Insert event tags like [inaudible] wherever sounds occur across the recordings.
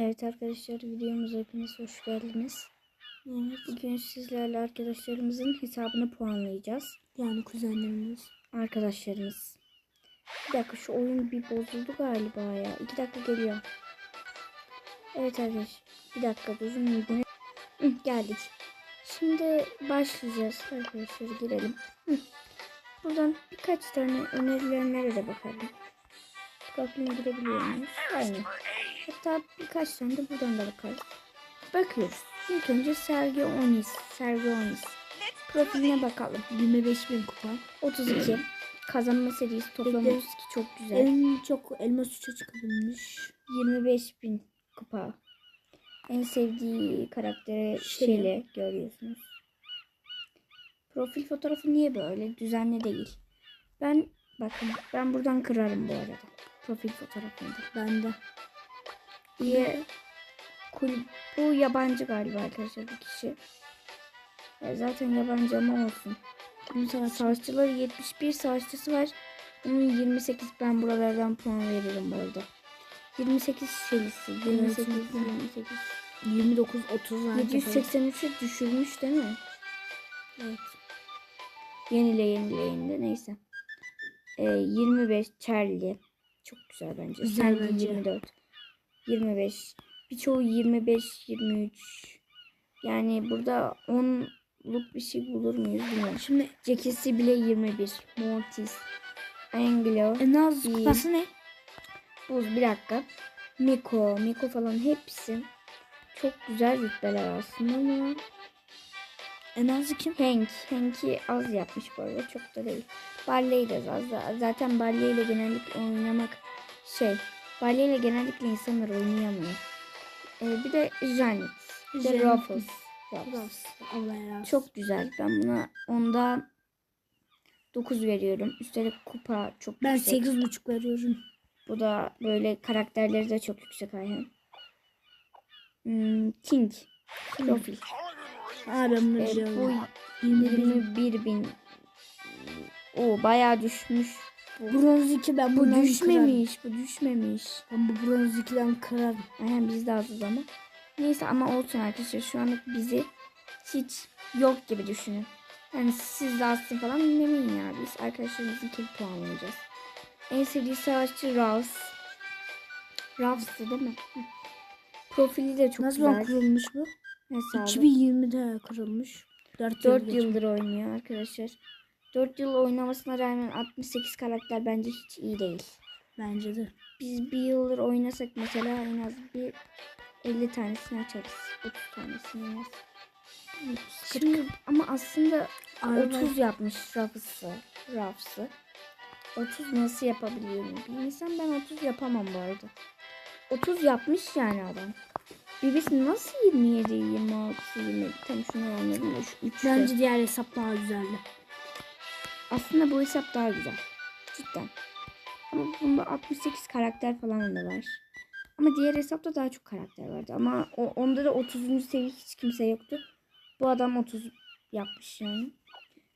Evet arkadaşlar videomuza hepiniz hoş geldiniz. Evet. Bugün sizlerle arkadaşlarımızın hesabını puanlayacağız. Yani kuzenlerimiz. Arkadaşlarımız. Bir dakika şu oyun bir bozuldu galiba ya. İki dakika geliyor. Evet arkadaş. Bir dakika. Yine... Hı, geldik. Şimdi başlayacağız arkadaşlar girelim. Hı. Buradan birkaç tane önerilenlere de bakalım. Profiline girebiliyor muyuz? Aynen. Hatta birkaç tane de buradan da bakarız. Bakıyoruz. İlk önce Sergio Onis. Sergio Onis. Profiline bakalım. 25 bin kupa. 32. [clears throat] Kazanma serisi toplam Peki. 32 çok güzel. En çok elmas 3'e çıkabilmiş. 25 bin kupa. En sevdiği karakteri Şeli. Şeli görüyorsunuz. Profil fotoğrafı niye böyle? Düzenli değil. Ben bakın ben buradan kırarım bu arada. Profil fotoğrafını da. Ben de. Diye kulüp bu yabancı galiba arkadaşlar bu kişi. Ya zaten yabancı ama olsun. Savaş- savaşçıları 71 savaşçısı var. Bunun 28 ben buralardan puan veririm bu arada. 28 şeylisi. 28 Evet. 28. 29 30 var. 783'e düşürmüş değil mi? Evet. Yenile yenile yenile neyse. Ee, 25 Charlie. Çok güzel bence. Güzel Sandy bence. 24. 25. Birçoğu 25 23. Yani burada 10'luk bir şey bulur muyuz bilmiyorum. Şimdi Jackie'si bile 21. Mortis. Anglo. en az İyi. kupası ne? Buz bir dakika. Miko. Miko falan hepsi. Çok güzel rütbeler aslında ama En azı kim? Hank. Hank'i az yapmış bu arada. Çok da değil. Barley de az. Zaten Barley ile genellikle oynamak şey. Barley ile genellikle insanlar oynayamıyor. Ee, bir de Janet. Bir de. Ruffles. Çok güzel. Ben buna onda 9 veriyorum. Üstelik kupa çok Ben yüksek. 8,5 veriyorum. Bu da böyle karakterleri de çok yüksek Ayhan. Hmm, King. Profil. Ha ben bunu Ee, biliyorum. bu 20 bin. 21 bin. O bayağı düşmüş. Bronz 2 ben Bu bundan kırarım. düşmemiş. Bu düşmemiş. Ben bu bronz 2'den kırarım. Aynen biz de azız ama. Neyse ama olsun arkadaşlar. Şu anlık bizi hiç yok gibi düşünün. Yani siz de azsın falan dinlemeyin ya. Biz arkadaşlarımızınkini puanlayacağız. En sevdiği savaşçı Rouse. Rouse'dı değil mi? Hı. Profili de çok zaman güzel. kurulmuş bu? Hesabı. 2020'de kurulmuş. 4, 4 yıl yıldır oynuyor arkadaşlar. 4 yıl oynamasına rağmen 68 karakter bence hiç iyi değil. Bence de. Biz bir yıldır oynasak mesela en az bir 50 tanesini açarız. 30 tanesini en az. Şimdi ama aslında Araba- 30 yapmış Ruffs'ı. Ruffs'ı. 30 nasıl yapabiliyorum? Bir insan ben 30 yapamam bu arada. 30 yapmış yani adam. Birisi nasıl 27, 26, 20? Tam şunu anladım da şu 3 Bence diğer hesap daha güzeldi. Aslında bu hesap daha güzel. Cidden. Ama bunda 68 karakter falan da var. Ama diğer hesapta daha çok karakter vardı. Ama o, onda da 30. seviye hiç kimse yoktu. Bu adam 30 yapmış yani.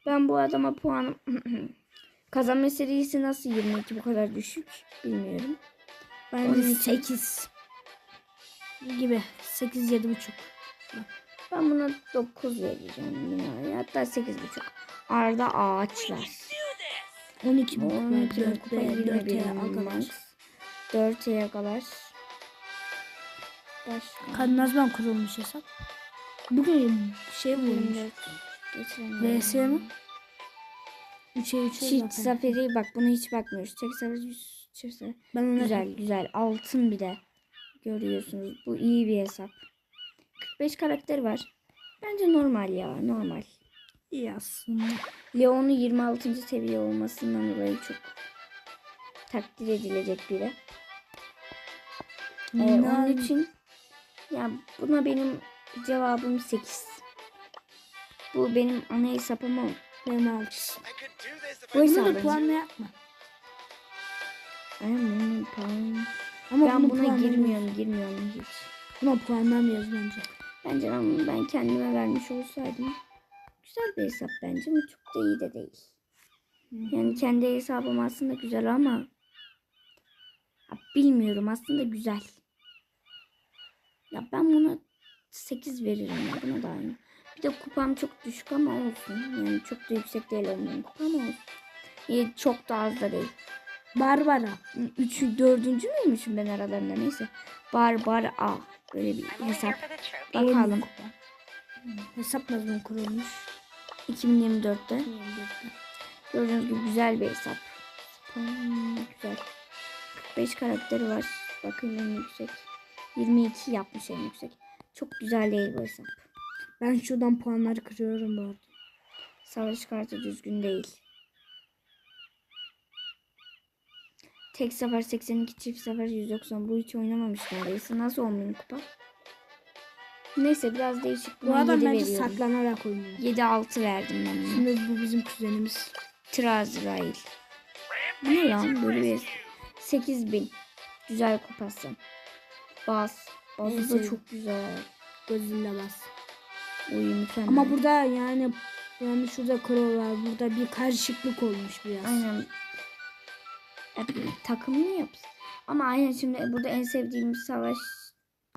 Ben bu adama puanım... [clears throat] Kazanma serisi nasıl 22 bu kadar düşük bilmiyorum. İçin- 8 gibi. 8 7 buçuk. Ben buna 9 vereceğim yine. Hatta 8,5. Arda Ağaçlar. 12 bin Bu kupa. 12 bin 4 kupa ve 20 4 bin arkadaş. max. 4 yakalar. Başka. Kadınazman kurulmuş hesap. Bugün şey bulmuş. 24. Geçiremiyorum. VS mi? 3'e 3'e Çift zaferi bak buna hiç bakmıyoruz. Çift zaferi çift zaferi. Ben Güzel güzel. Altın bir de. Görüyorsunuz. Bu iyi bir hesap. 45 karakter var. Bence normal ya. Normal. İyi aslında. Leon'un 26. seviye olmasından dolayı çok takdir edilecek biri. Ee, onun için ya buna benim cevabım 8. Bu benim ana hesap ama benim 6. bu Bunu hesabın. da puanla yapma. Aynen benim puanım. Ama Ben buna girmiyorum, girmiyorum hiç. Buna puanlamıyoruz bence. Bence ben, ben kendime vermiş olsaydım güzel bir hesap bence ama çok da iyi de değil. Yani kendi hesabım aslında güzel ama ya bilmiyorum aslında güzel. Ya ben buna 8 veririm ya buna da aynı. Bir de kupam çok düşük ama olsun. Yani çok da yüksek değil onun kupam ama olsun. İyi, çok da az da değil. Barbara. Üçü, dördüncü müymüşüm ben aralarında neyse. Barbar A. Böyle bir hesap. Bakalım. Hesap nasıl kurulmuş? 2024'te. Gördüğünüz gibi güzel bir hesap. Hmm, güzel. 45 karakteri var. Bakın en yüksek. 22 yapmış en yüksek. Çok güzel değil bu hesap. Ben şuradan puanları kırıyorum bu arada. Savaş kartı düzgün değil. Tek sefer 82, çift sefer 190. Bu hiç oynamamış neredeyse. Nasıl 10 bin kupa? Neyse biraz değişik. Bu adam 7 bence veriyorum. saklanarak oynuyor. 7-6 verdim ben buna. Şimdi bu bizim kuzenimiz. Trazrail. Bu ne lan? Böyle bir 8000. Güzel kupası. Bas. En Bası da çok güzel. Godzilla bas. Uy mükemmel. Ama burada yani yani şurada kro var. Burada bir karışıklık olmuş biraz. Aynen. Ya, takımlı yapsın. Ama aynen şimdi burada en sevdiğim savaş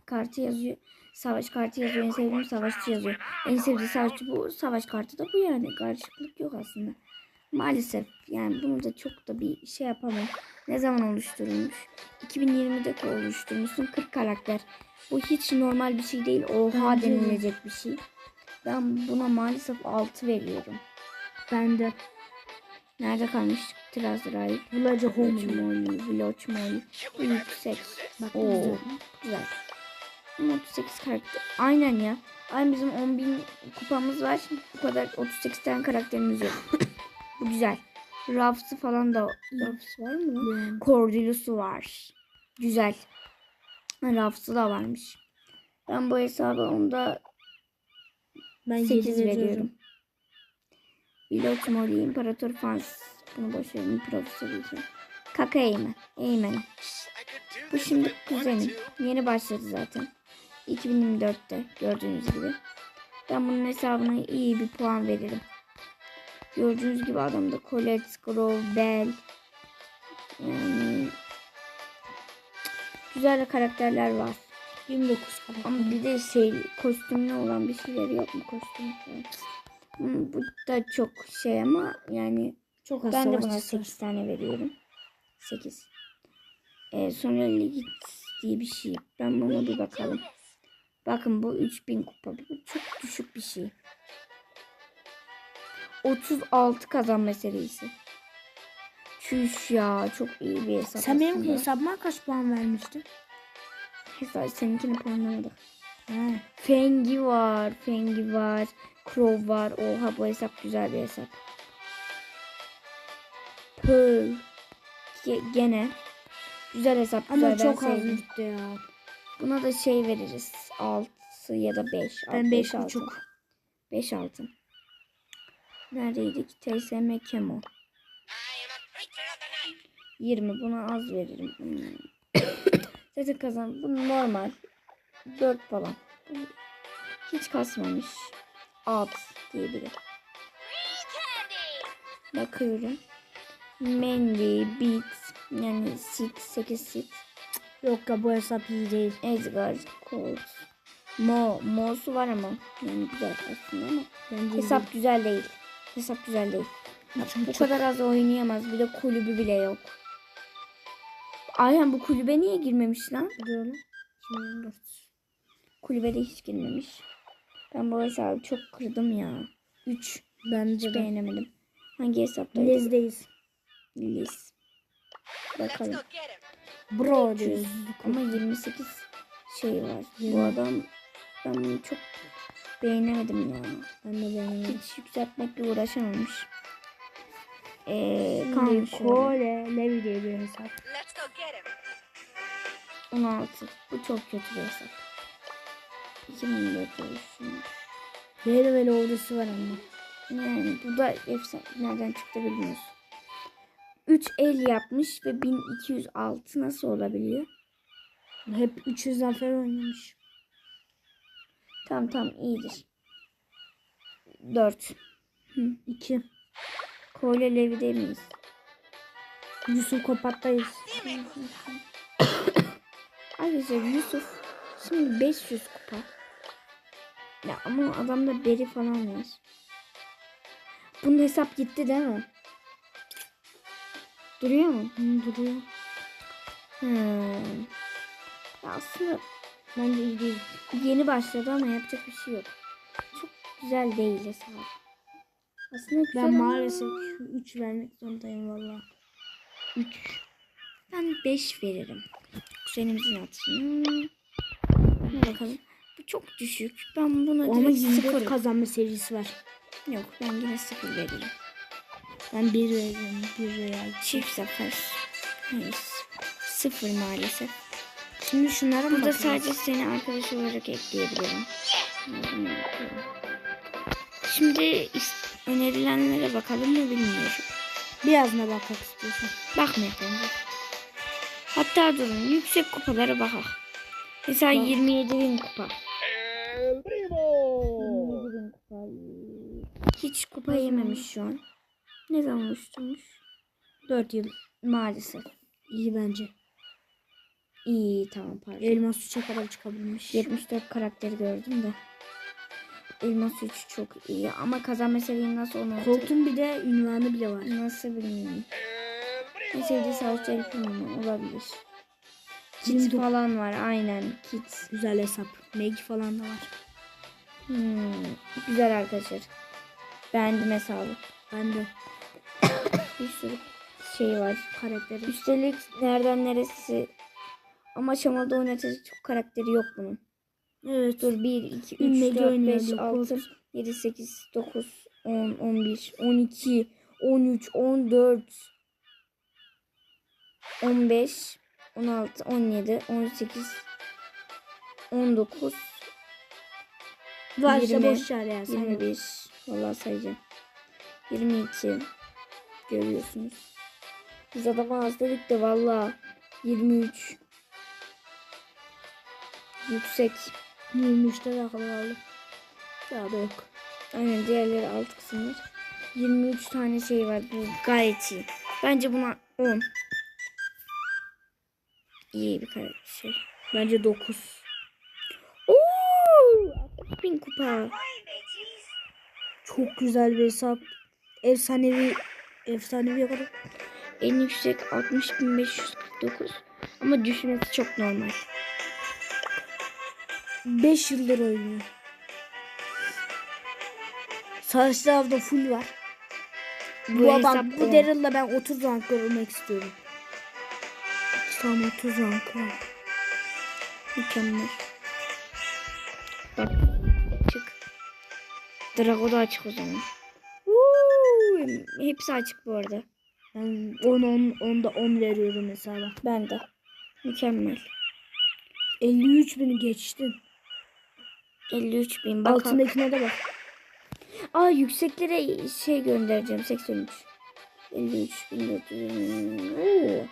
kartı yazıyor. Savaş kartı yazıyor. En sevdiğim savaşçı yazıyor. En sevdiğim savaşçı bu. Savaş kartı da bu yani. Karışıklık yok aslında. Maalesef yani bunu da çok da bir şey yapamam. Ne zaman oluşturulmuş? 2020'de oluşturmuşsun 40 karakter. Bu hiç normal bir şey değil. Oha Bence de. denilecek bir şey. Ben buna maalesef 6 veriyorum. Ben de Nerede kalmıştık? Trazrail. Village Home. Molly. Bu yüksek. Bak Oo, güzel. güzel. Ama 38 karakter. Aynen ya. Aynı bizim 10.000 kupamız var. Bu kadar 38 tane karakterimiz yok. [laughs] Bu güzel. Ruffs'ı falan da. Ruffs var mı? Yani. Cordyllus'u var. Güzel. Ruffs'ı da varmış. Ben bu hesaba onda Ben 8 8 veriyorum. Vlog Molly, İmparator Fans. Bunu boş verin. Profesör için. Kaka Eymen. Eymen. Bu şimdi kuzenim. Yeni başladı zaten. 2024'te gördüğünüz gibi. Ben bunun hesabına iyi bir puan veririm. Gördüğünüz gibi adamda Colette, Grove, Bell. Yani güzel karakterler var. 29 karakter. Ama bir de şey kostümlü olan bir şeyleri yok mu kostüm. Hmm, Bu da çok şey ama yani Çok ben de buna savaşçısı var. 8 tane veriyorum. 8. Ee, sonra Ligit diye bir şey. Ben buna bir bakalım. Bakın bu 3000 kupa. Bu çok düşük bir şey. 36 kazanma serisi. Çüş ya çok iyi bir hesap Sen benim aslında. hesabıma kaç puan vermiştin? Hesap seninkini puanlamadık. Ha. Fengi var. Fengi var. Crow var. Oha bu hesap güzel bir hesap. Pearl. Ge- gene. Güzel hesap. Ama güzel, çok az gitti ya. Buna da şey veririz. 6 ya da 5. Ben 5,5. 5 6. Neredeydik? TSM Kemo. 20. Buna az veririm. Hmm. [coughs] Zaten kazan. Bu normal. 4 falan. Hiç kasmamış. Alt diye biri. Bakıyorum. Mandy, Beat, yani Sit, 8 Sit, Yok ya bu hesap iyi değil. Edgar, Colt. Mo, Mo'su var ama. Yani güzel aslında ama. Bence Hesap güzel değil. Hesap güzel değil. Bu çok- kadar az oynayamaz. Bir de kulübü bile yok. Ayhan bu kulübe niye girmemiş lan? 2024. Kulübede hiç girmemiş. Ben bu hesabı çok kırdım ya. 3. Bence Hiç de. beğenemedim. Hangi hesaptaydı? Lezdeyiz. Liz. Bakalım. Bro diyoruz. Ama 28 şey var. Bu adam ben bunu çok beğenemedim ya. Ben de beğenmedim. Hiç yükseltmekle uğraşamamış. Ee, Şimdi kalmış şöyle. Kore Levi diye bir hesap. Let's go get him. 16. Bu çok kötü bir hesap. 2004 oluşum. Levi ordusu var ama. Yani bu da efsane. Nereden çıktı bilmiyoruz. 3 el yapmış ve 1206 nasıl olabiliyor? Hep 300 zafer oynamış. Tamam tamam iyidir. 4. 2. Kole Levi'de miyiz? Yusuf Kopat'tayız. [coughs] Arkadaşlar Yusuf Şimdi 500 kupa. Ya ama adamda beri falan var. Bunun hesap gitti değil mi? Duruyor mu? Hı, duruyor. Hmm. Aslında Bence iyi değil. yeni başladı ama yapacak bir şey yok. Çok güzel değil hesap. Aslında güzel Ben ama- maalesef şu 3 vermek zorundayım valla. 3. Ben 5 veririm. Kuzenimizin. Hadi bakalım. Bu çok düşük. Ben buna Ama direkt 24 sıfır. kazanma serisi var. Yok ben yine sıfır veririm. Ben 1 veriyorum. 1 veya Çift zafer. Hayır. Sıfır maalesef. Şimdi şunlara Burada bakacağız? sadece seni arkadaş olarak ekleyebilirim. Şimdi önerilenlere bakalım mı bilmiyorum. Birazına bakmak istiyorsun. Bakmayalım bence. Hatta durun yüksek kupalara bakalım. Mesela Bak. 27 bin kupa. 27 bin kupa. Hiç kupa yememiş şu an. Ne zaman uçturmuş? 4 yıl. Maalesef. İyi bence. İyi tamam pardon. Elmas 3'e kadar çıkabilmiş. 74 karakteri gördüm de. Elmas 3 çok iyi ama kazanma seviyen nasıl onu Colt'un bir de ünvanı bile var. nasıl bilmiyorum. En sevdiği savaşçı el filmi olabilir. Kit 29 falan var aynen kit. Güzel hesap. Meg falan da var. Hmm, güzel arkadaşlar. Beğendim hesabı. Ben de Bir sürü şey var. karakteri. Üstelik nereden neresi ama şamalda oynatacak çok karakteri yok bunun. Evet. Dur 1, 2, 3, Ünlü 4, oynuyor, 5, yok, 6, 7, 8, 9, 10, 11, 12, 13, 14, 15, 16, 17, 18, 19, Varsa 20, boş ver ya. Sen 21. Vallahi sayacağım. 22. Görüyorsunuz. Biz adama az dedik de vallahi 23. Yüksek. 23'te de kaldı. Daha da yok. Aynen diğerleri alt kısımlar. 23 tane şey var. Bu gayet iyi. Bence buna 10. İyi bir şey. Bence 9. Oo! 60 bin kupa. Çok güzel bir hesap. Efsanevi efsanevi kadar. En yüksek 60.549. Ama düşmesi çok normal. 5 yıldır oynuyor. Savaşçı avda full var. Bu, Bu adam bu. Daryl'la ben 30 rank görmek istiyorum. Tam 30 rank var. Mükemmel. Bak. Çık. Drago da açık o zaman. Hepsi açık bu arada. Ben 10 10 10'da 10 veriyorum hesaba. Ben de. Mükemmel. 53 bini geçtin. 53 bin. Bak. Altındakine de bak. Aa yükseklere şey göndereceğim. 83. 53 1400. Oo.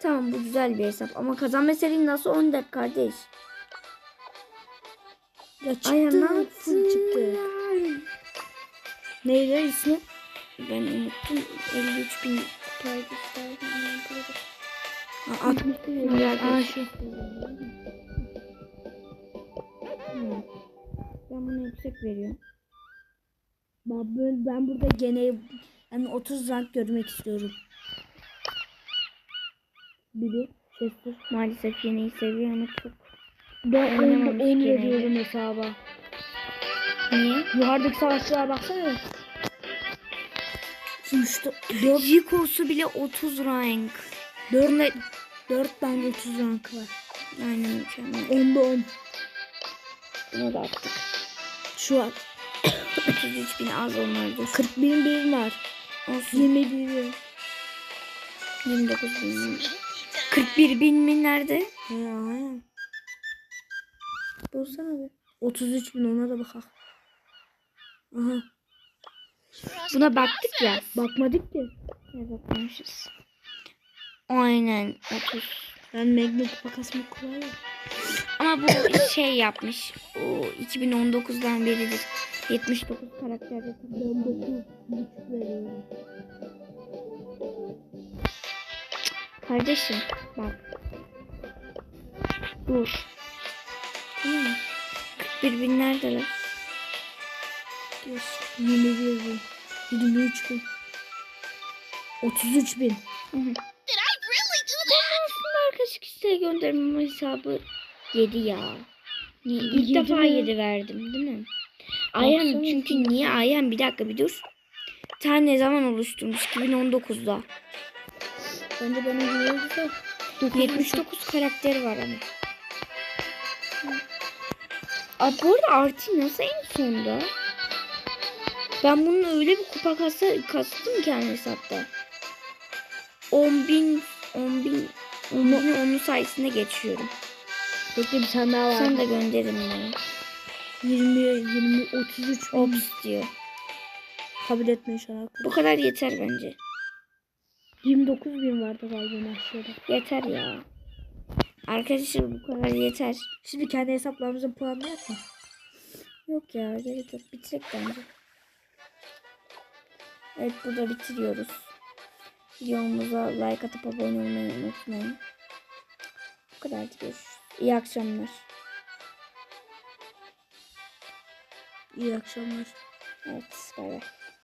Tamam bu güzel bir hesap. Ama kazanma serin nasıl 14 kardeş? Ya çıktı. Ay ne full çıktı. Neydi ismi? Ben unuttum. 53 bin kupaydı işte. Ha, 60 bin. Aa, şu. Hmm. Ben bunu yüksek veriyorum. Ben, ben- burada gene yani 30 rank görmek istiyorum. Biri Chester. Maalesef yeneyi seviyor ama çok. Ben Oynamamış 10 10 gene. veriyorum hesaba. Niye? Yukarıdaki savaşçılara baksana. 3 4 Jiko'su bile 30 rank. 4 Bunda 4 tane 30 rank var. aynen mükemmel. 10'da 10. Bunu da attık. Şu an 33 bin az onlardır. 40 bin bir var. Olsun. 20 bin. 29 bin. 41 bin mi nerede? He aynen. Bulsana bir. 33 bin ona da bakak. Aha. Buna baktık ya. Bakmadık ki. Ne bakmamışız. Aynen 30. Ben kasmak kolay ya. Ama bu [laughs] şey yapmış. O 2019'dan beridir. 79 karakterde Ben 9 buçuk veriyorum. Kardeşim bak. Dur. Mi? 41 bin? 21 bin. 23 bin. 33 bin. Aslında arkadaşlık isteği göndermem hesabı 7 ya. Niye? İlk Yedi defa mi? 7 verdim değil mi? Ayhan Baksana çünkü niye Ayhan bir dakika bir dur. Ta ne zaman oluşturmuş? 2019'da. Bence bana güvenirse 79 karakteri var ama. Abi bu arada artı nasıl en sonda? Ben bunun öyle bir kupa kasa, kastım ki hani hesapta. 10 bin, 10 bin, 10 bin onun sayesinde geçiyorum. Bekle bir tane daha var. Sen de gönderin bana. 20, 20, 33 bin. Ops diyor. Kabul etmiyor şu an. Bu kadar yeter bence. 29 bin vardı galiba aşağıda. Yeter ya. Arkadaşlar bu kadar yeter. Şimdi kendi hesaplarımıza puanlayak mı? Yok ya gerek yok. Bitirek bence. Evet burada bitiriyoruz. Videomuza like atıp abone olmayı unutmayın. Bu kadar görüşürüz. İyi akşamlar. İyi akşamlar. Evet bay bay.